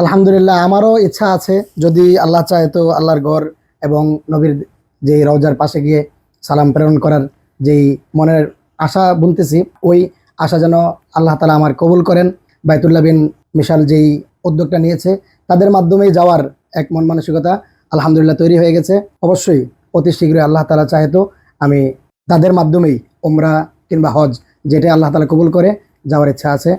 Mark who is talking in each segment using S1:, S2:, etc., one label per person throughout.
S1: আলহামদুলিল্লাহ, আমারও ইচ্ছা আছে, যদি আল্লাহ চায় তো আল্লাহর ঘর এবং নবীর যে রওজার পাশে গিয়ে সালাম প্রেরণ করার যেই মনের আশা বলতেছি ওই আশা যেন আল্লাহ তালা আমার কবুল করেন। বাইতুল্লাহ বিন মিশাল যেই উদ্যোগটা নিয়েছে, তাদের মাধ্যমেই যাওয়ার এক মন মানসিকতা আলহামদুলিল্লাহ তৈরি হয়ে গেছে। অবশ্যই অতি শীঘ্রই আল্লাহ তালা চায় তো আমি তাদের মাধ্যমেই ওমরা কিংবা হজ যেটাই আল্লাহ তালা কবুল করে, যাওয়ার ইচ্ছা আছে।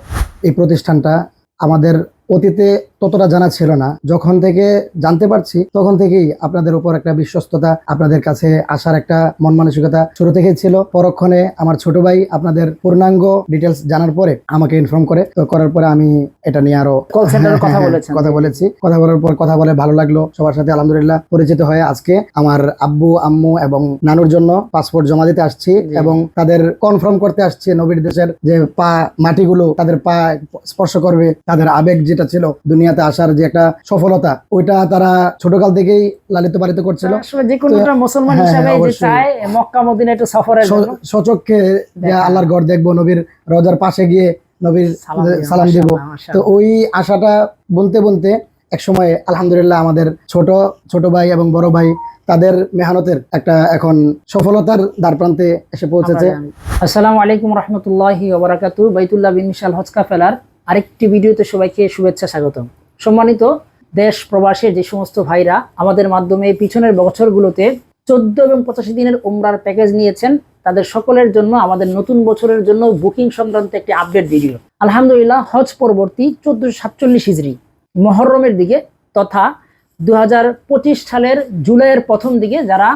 S1: এই প্রতিষ্ঠানটা আমাদের অতীতে ততটা জানা ছিল না। যখন থেকে জানতে পারছি তখন থেকেই আপনাদের উপর একটা বিশ্বস্ততা আপনাদের কাছে আসার একটা মন মানসিকতা শুরু থেকেই ছিল। পরক্ষণে আমার ছোট ভাই আপনাদের পূর্ণাঙ্গ ডিটেলস জানার পরে আমাকে ইনফর্ম করে। তো করার পরে আমি এটা নিয়ে
S2: আরও কথা বলেছেন।
S1: কথা বলেছি। কথা বলার পর কথা বলে ভালো লাগল। সবার সাথে আলহামদুলিল্লাহ পরিচিত হয়ে আজকে আমার আব্বু আম্মু এবং নানুর জন্য পাসপোর্ট জমা দিতে আসছি এবং তাদের কনফার্ম করতে আসছি নবীর দেশের যে পা মাটিগুলো তাদের পা স্পর্শ করবে তাদের আবেগ যেটা ছিল দুনিয়াতে আসার যে একটা সফলতা ওইটা তারা ছোটকাল থেকেই লালিত পালিত করছিল।
S2: যে কোনো মুসলমান
S1: হ্যাঁ,
S2: হিসাবে
S1: হ্যাঁ,
S2: যে
S1: অবশ্যই।
S2: চায় মক্কা মদিনা একটু সফরের
S1: সচক্ষে যে আল্লাহর ঘর দেখব নবীর রোজার পাশে গিয়ে নবীর
S2: সালাম দিব,
S1: তো ওই আশাটা বলতে বলতে এক সময় আলহামদুলিল্লাহ আমাদের ছোট ছোট ভাই এবং বড় ভাই তাদের মেহনতের একটা এখন সফলতার দ্বার প্রান্তে এসে পৌঁছেছে।
S2: আসসালামু আলাইকুম রহমতুল্লাহি ওবরাকাতু বাইতুল্লাহ বিন মিশাল হজকা ফেলার আরেকটি ভিডিওতে সবাইকে শুভেচ্ছা স্বাগতম। সম্মানিত দেশ প্রবাসের যে সমস্ত ভাইরা আমাদের মাধ্যমে পিছনের বছরগুলোতে চোদ্দ এবং পঁচাশি দিনের উমরার প্যাকেজ নিয়েছেন, তাদের সকলের জন্য আমাদের নতুন বছরের জন্য বুকিং সংক্রান্ত একটি আপডেট ভিডিও আলহামদুলিল্লাহ, হজ পরবর্তী চোদ্দশো সাতচল্লিশ হিজড়ি মহরমের দিকে তথা দু হাজার পঁচিশ সালের জুলাইয়ের প্রথম দিকে যারা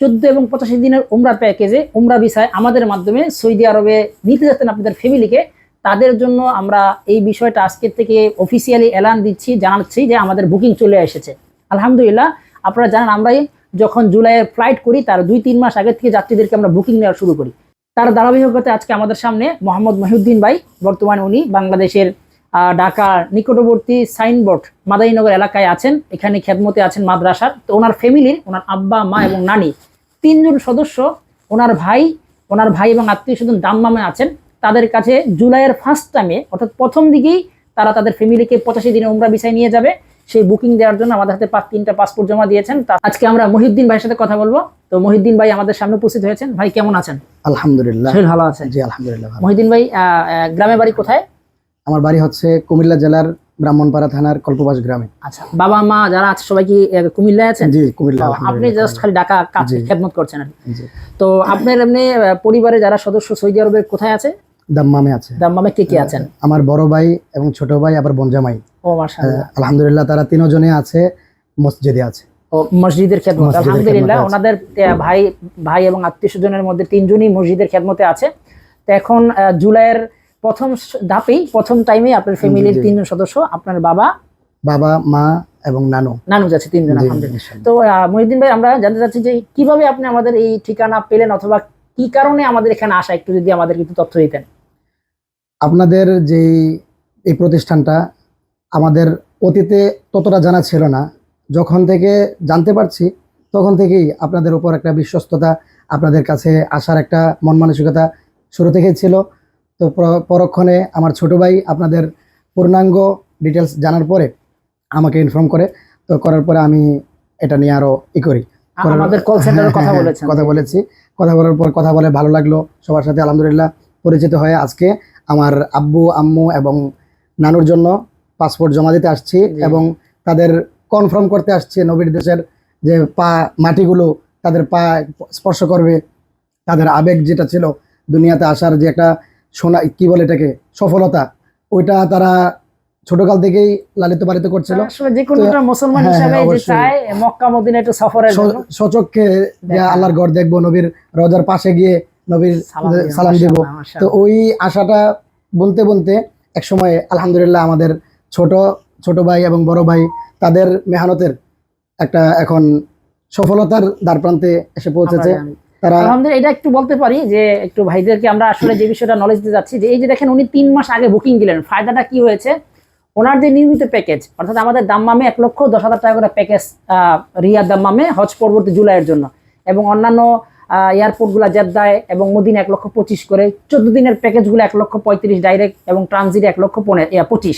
S2: চোদ্দ এবং পঁচাশি দিনের উমরা প্যাকেজে উমরা ভিসায় আমাদের মাধ্যমে সৌদি আরবে নিতে যাচ্ছেন আপনাদের ফ্যামিলিকে তাদের জন্য আমরা এই বিষয়টা আজকের থেকে অফিসিয়ালি এলান দিচ্ছি, জানাচ্ছি যে আমাদের বুকিং চলে এসেছে। আলহামদুলিল্লাহ, আপনারা জানেন আমরাই যখন জুলাইয়ের ফ্লাইট করি, তার দুই তিন মাস আগে থেকে যাত্রীদেরকে আমরা বুকিং নেওয়া শুরু করি। তার ধারাবাহিকতা আজকে আমাদের সামনে মোহাম্মদ মহিউদ্দিন ভাই, বর্তমানে উনি বাংলাদেশের ঢাকার নিকটবর্তী সাইনবোর্ড মাদাইনগর এলাকায় আছেন, এখানে খেদমতে আছেন মাদ্রাসার। তো ওনার ফ্যামিলির ওনার আব্বা, মা এবং নানি, তিনজন সদস্য, ওনার ভাই ওনার ভাই এবং আত্মীয় স্বজন দাম্মামে আছেন। তাদের কাছে জুলাইয়ের ফার্স্ট টাইমে অর্থাৎ প্রথম দিকেই তারা তাদের ফ্যামিলিকে পঁচাশি দিনে উমরা বিষয় নিয়ে যাবে। সেই বুকিং দেওয়ার জন্য আমাদের হাতে পাঁচ তিনটা পাসপোর্ট জমা দিয়েছেন। তা আজকে আমরা মহিউদ্দিন ভাইয়ের সাথে কথা বলব। তো মহিউদ্দিন ভাই আমাদের সামনে উপস্থিত হয়েছেন। ভাই কেমন আছেন?
S1: আলহামদুলিল্লাহ।
S2: ভালো আছেন
S1: জি আলহামদুলিল্লাহ।
S2: মহিউদ্দিন ভাই গ্রামের বাড়ি কোথায়?
S1: আমার বাড়ি হচ্ছে কুমিল্লা জেলার ব্রাহ্মণপাড়া থানার কল্পবাস গ্রামে।
S2: আচ্ছা বাবা মা যারা আছে সবাই কি কুমিল্লায় আছেন?
S1: জি কুমিল্লা
S2: আপনি জাস্ট খালি ঢাকা কাজ। খেদমত করছেন আর কি। তো আপনার এমনি পরিবারে যারা সদস্য সৌদি আরবে কোথায় আছে?
S1: দাম্মামে আছে।
S2: দাম্মামে কে কে আছেন?
S1: আমার বড় ভাই এবং ছোট ভাই আবার বনজামাই
S2: ও মাশাআল্লাহ।
S1: আলহামদুলিল্লাহ তারা তিনজনে আছে মসজিদে আছে।
S2: ও মসজিদের খেদমত। আলহামদুলিল্লাহ ওনাদের ভাই ভাই এবং আত্মীয় স্বজনের মধ্যে তিনজনই মসজিদের খেদমতে আছে। তো এখন জুলাইয়ের প্রথম ধাপেই প্রথম টাইমে আপনার ফ্যামিলির তিনজন সদস্য আপনার বাবা
S1: বাবা মা এবং নানু।
S2: নানু যাচ্ছে তিনজন আলহামদুলিল্লাহ। তো মহিউদ্দিন ভাই আমরা জানতে চাচ্ছি যে কীভাবে আপনি আমাদের এই ঠিকানা পেলেন অথবা কি কারণে আমাদের এখানে আসা? একটু যদি আমাদের কিছু তথ্য দিতেন।
S1: আপনাদের যেই, এই প্রতিষ্ঠানটা, আমাদের অতীতে ততটা জানা ছিল না। যখন থেকে জানতে পারছি, তখন থেকেই আপনাদের উপর একটা বিশ্বস্ততা, আপনাদের কাছে আসার একটা মন মানসিকতা শুরু থেকেই ছিল। তো পরক্ষণে আমার ছোট ভাই আপনাদের পূর্ণাঙ্গ ডিটেলস জানার পরে আমাকে ইনফর্ম করে, তো করার পরে আমি এটা নিয়ে আরও ই করি।
S2: আমাদের কল কথা বলেছেন।
S1: কথা বলেছি। কথা বলার পর কথা বলে ভালো লাগল। সবার সাথে আলহামদুলিল্লাহ পরিচিত হয়ে আজকে আমার আব্বু আম্মু এবং নানুর জন্য পাসপোর্ট জমা দিতে আসছি এবং তাদের কনফার্ম করতে আসছি নবীর দেশের যে পা মাটিগুলো তাদের পা স্পর্শ করবে। তাদের আবেগ যেটা ছিল দুনিয়াতে আসার যে একটা সোনা কি বলে এটাকে সফলতা ওইটা তারা ছোটকাল থেকেই লালিত পালিত করছিল।
S2: আসলে যে কোনো একটা মুসলমান
S1: হ্যাঁ,
S2: হিসাবে যে চায় মক্কা মদিনা একটু সফরের জন্য।
S1: সচক্ষে যে আল্লাহর ঘর দেখব নবীর রোজার পাশে গিয়ে নবীর
S2: সালাম দিব,
S1: তো ওই আশাটা বুনতে বুনতে এক সময় আলহামদুলিল্লাহ আমাদের ছোট ছোট ভাই এবং বড় ভাই তাদের মেহনতের একটা এখন সফলতার দ্বার প্রান্তে এসে পৌঁছেছে। তারা
S2: আলহামদুলিল্লাহ এটা একটু বলতে পারি যে একটু ভাইদেরকে আমরা আসলে যে বিষয়টা নলেজ দিতে যাচ্ছি যে এই যে দেখেন উনি তিন মাস আগে বুকিং দিলেন। ফায়দাটা কি হয়েছে? ওনার যে নিয়মিত প্যাকেজ অর্থাৎ আমাদের দাম্মামে এক লক্ষ দশ হাজার টাকা করে প্যাকেজ রিয়া দাম্মামে হজ পরবর্তী জুলাইয়ের জন্য। এবং অন্যান্য এয়ারপোর্টগুলো জেদ্দায় এবং মদিনা এক লক্ষ পঁচিশ করে, চোদ্দ দিনের প্যাকেজগুলো এক লক্ষ পঁয়ত্রিশ ডাইরেক্ট এবং ট্রানজিট এক লক্ষ পনেরো পঁচিশ।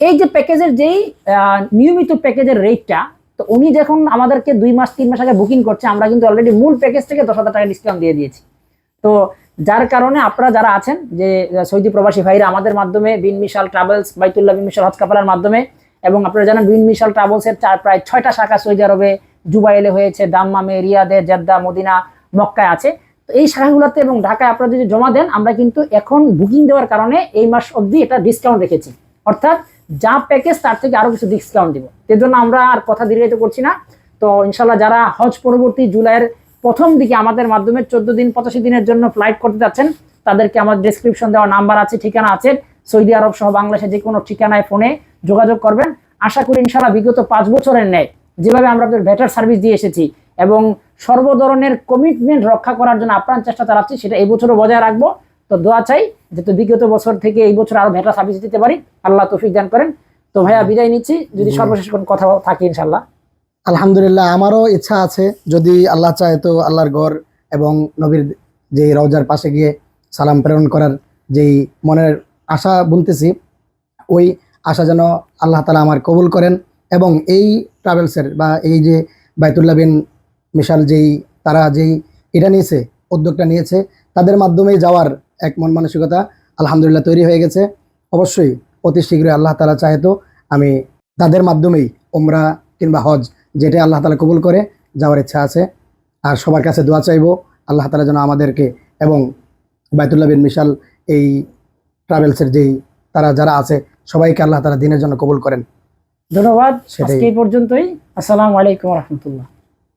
S2: এই যে প্যাকেজের যেই নিয়মিত প্যাকেজের রেটটা তো উনি যখন আমাদেরকে দুই মাস, তিন মাস আগে বুকিং করছে, আমরা কিন্তু অলরেডি মূল প্যাকেজ থেকে দশ হাজার টাকা ডিসকাউন্ট দিয়ে দিয়েছি। তো যার কারণে আপনারা যারা আছেন, যে সৌদি প্রবাসী ভাইরা আমাদের মাধ্যমে বিন মিশাল ট্রাভেলস, বাইতুল্লাহ বিন মিশাল হজ কাফালার মাধ্যমে, এবং আপনারা জানেন বিন মিশাল ট্রাভেলসের চার প্রায় ছয়টা শাখা সৌদি আরবে জুবাইলে হয়েছে, দাম্মামে, রিয়াদে, জেদ্দা, মদিনা, মক্কায় আছে। তো এই শাখাগুলোতে এবং ঢাকায় আপনারা যদি জমা দেন, আমরা কিন্তু এখন বুকিং দেওয়ার কারণে এই মাস অবধি এটা ডিসকাউন্ট রেখেছি। অর্থাৎ যা প্যাকেজ তার থেকে আরও কিছু ডিসকাউন্ট দিব। এর জন্য আমরা আর কথা দীর্ঘায়িত করছি না। তো ইনশাল্লাহ যারা হজ পরবর্তী জুলাইয়ের প্রথম দিকে আমাদের মাধ্যমে চোদ্দ দিন পঁচাশি দিনের জন্য ফ্লাইট করতে যাচ্ছেন। তাদেরকে আমার ডিসক্রিপশন দেওয়া নাম্বার আছে ঠিকানা আছে। সৌদি আরব সহ বাংলাদেশের যে কোনো ঠিকানায় ফোনে যোগাযোগ করবেন। আশা করি ইনশাল্লাহ বিগত পাঁচ বছরের ন্যায় যেভাবে আমরা আপনাদের বেটার সার্ভিস দিয়ে এসেছি এবং সর্ব ধরনের কমিটমেন্ট রক্ষা করার জন্য আপ্রাণ চেষ্টা চালাচ্ছি সেটা এই বছরও বজায় রাখব। তো দোয়া চাই যাতে বিগত বছর থেকে এই বছর আরও বেটার সার্ভিস দিতে পারি। আল্লাহ তৌফিক দান করেন। তো ভাইয়া বিদায় নিচ্ছি। যদি সর্বশেষ কোনো কথা থাকে ইনশাল্লাহ
S1: আলহামদুলিল্লাহ, আমারও ইচ্ছা আছে, যদি আল্লাহ চায় তো আল্লাহর ঘর এবং নবীর যে রওজার পাশে গিয়ে সালাম প্রেরণ করার যেই মনের আশা বলতেছি ওই আশা যেন আল্লাহ তালা আমার কবুল করেন এবং এই ট্রাভেলসের বা এই যে বাইতুল্লাহ বিন মিশাল যেই, তারা যেই এটা নিয়েছে, উদ্যোগটা নিয়েছে, তাদের মাধ্যমেই যাওয়ার এক মন মানসিকতা আলহামদুলিল্লাহ তৈরি হয়ে গেছে। অবশ্যই অতি শীঘ্রই আল্লাহ তালা চায় তো আমি তাদের মাধ্যমেই ওমরা কিংবা হজ যেটা আল্লাহ তালা কবুল করে যাওয়ার ইচ্ছা আছে। আর সবার কাছে দোয়া চাইব আল্লাহ তালা যেন আমাদেরকে এবং বায়তুল্লাহ বিন মিশাল এই ট্রাভেলসের যেই তারা যারা আছে সবাইকে আল্লাহ তালা দিনের জন্য কবুল করেন।
S2: ধন্যবাদ।
S1: সেটাই।
S2: এই পর্যন্তই। আসসালামু আলাইকুম রহমতুল্লাহ।